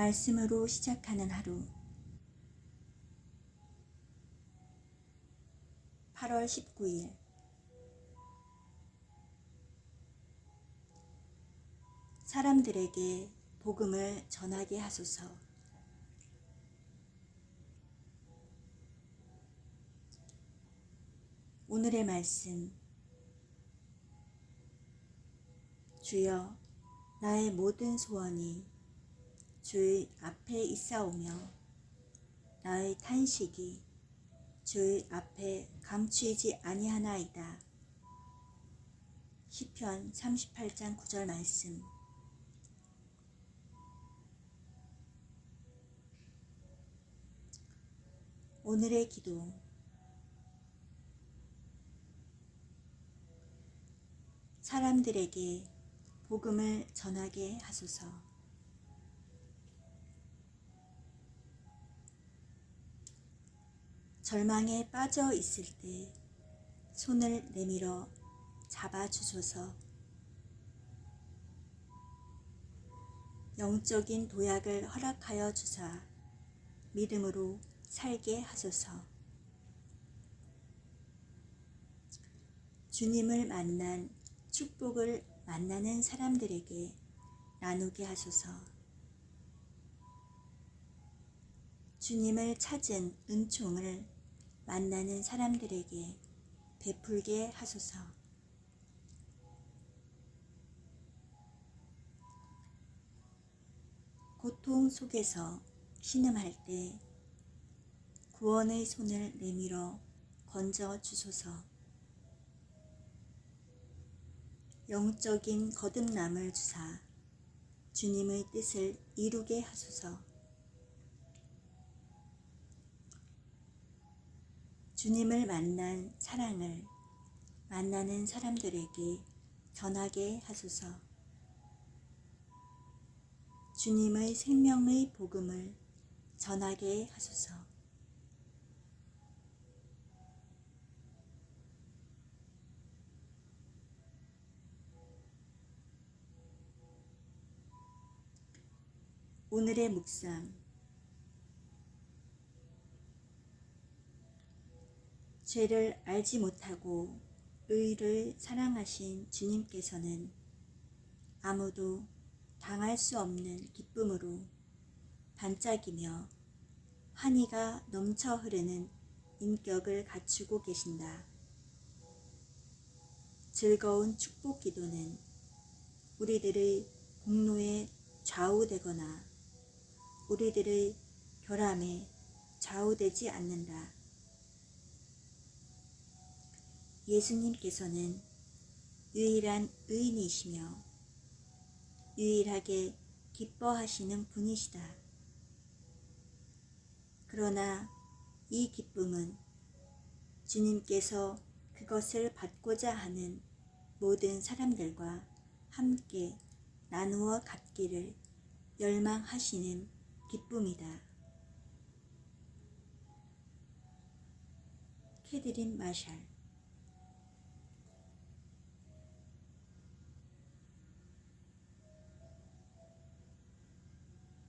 말씀으로 시작하는 하루. 8월 19일. 사람들에게 복음을 전하게 하소서. 오늘의 말씀. 주여 나의 모든 소원이 주의 앞에 있사오며 나의 탄식이 주의 앞에 감추이지 아니하나이다. 시편 38장 9절 말씀 오늘의 기도 사람들에게 복음을 전하게 하소서. 절망에 빠져 있을 때 손을 내밀어 잡아주소서. 영적인 도약을 허락하여 주사 믿음으로 살게 하소서. 주님을 만난 축복을 만나는 사람들에게 나누게 하소서. 주님을 찾은 은총을 만나는 사람들에게 베풀게 하소서. 고통 속에서 신음할 때 구원의 손을 내밀어 건져 주소서. 영적인 거듭남을 주사 주님의 뜻을 이루게 하소서. 주님을 만난 사랑을 만나는 사람들에게 전하게 하소서. 주님의 생명의 복음을 전하게 하소서. 오늘의 묵상 죄를 알지 못하고 의를 사랑하신 주님께서는 아무도 당할 수 없는 기쁨으로 반짝이며 환희가 넘쳐 흐르는 인격을 갖추고 계신다. 즐거운 축복 기도는 우리들의 공로에 좌우되거나 우리들의 결함에 좌우되지 않는다. 예수님께서는 유일한 의인이시며 유일하게 기뻐하시는 분이시다. 그러나 이 기쁨은 주님께서 그것을 받고자 하는 모든 사람들과 함께 나누어 갖기를 열망하시는 기쁨이다. 캐드린 마샬